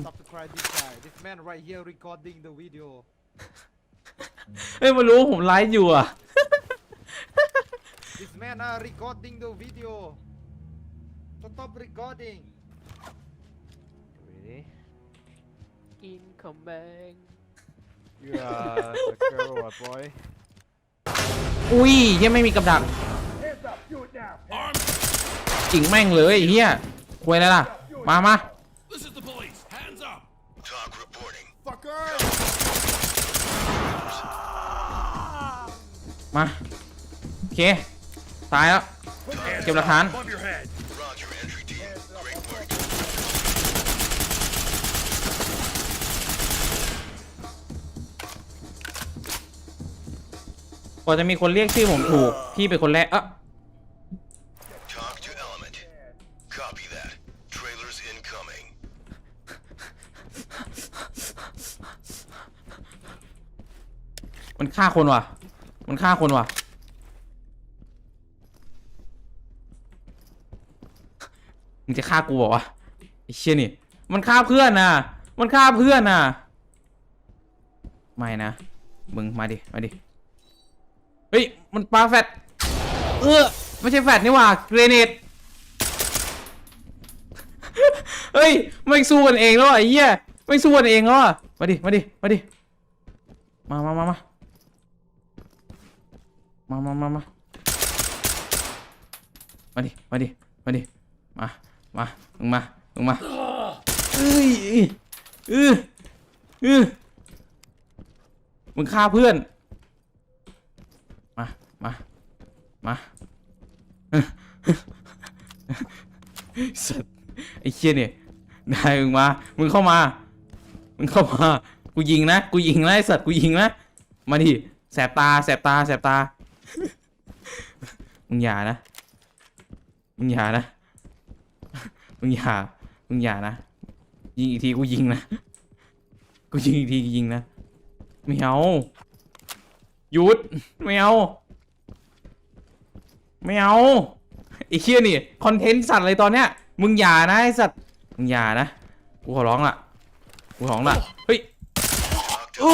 subscribe this guy. This man right here recording the video. เฮ้ยมันรู้ว่าผมไลฟ์อยู่อะ This man are recording the video. Stop recording. Really? Incoming You are a girl or boy? อุ้ยยังไม่มีกับดักจิงแม่งเลยไอ้เฮียควยอะไรล่ะ มามา มา โอเค ตายแล้ว เก็บหลักฐาน Above your head. Roger, entry team. Great work. กว่าจะมีคนเรียกชื่อผมถูก พี่เป็นคนแรก เอะ มันฆ่าคนว่ะ มันฆ่าคนว่ะ มึงจะฆ่ากูบอกว่ะไอ้เชี่ยนี่ มันฆ่าเพื่อนน่ะ มันฆ่าเพื่อนน่ะ ไม่นะ มึงมาดิ มาดิ เฮ้ย มันปาแฟดเออไม่ใช่แฟดนี่หว่า เกรเนตเฮ้ย ไม่สู้กันเองแล้วอะไอ้เหี้ย ไม่สู้กันเองแล้วอะ มาดิ มาดิ มาดิ มามามามา มามามามามาดิ มาดิ มาดิ มา มา มึงมา มึงมาเอ้ยเออเออมึงฆ่าเพื่อน มา มา มาสัตว์ไอ้เชี่ยเนี่ยได้มึงมา มึงเข้ามา มึงเข้ามา กูยิงนะ กูยิงนะไอ้สัตว์ กูยิงนะ มาดิ แสบตา แสบตา แสบตา มึงอย่านะ มึงอย่านะ มึงอย่า มึงอย่านะ ยิงอีกทีกูยิงนะ กูยิงอีกทีกูยิงนะ ไม่เอา หยุด ไม่เอา ไม่เอาไอ้เชี่ยนี่คอนเทนต์สัตว์อะไรตอนเนี้ย มึงอย่านะไอ้สัตว์ มึงอย่านะ กูขอร้องละ กูขอร้องละ เฮ้ยโอ้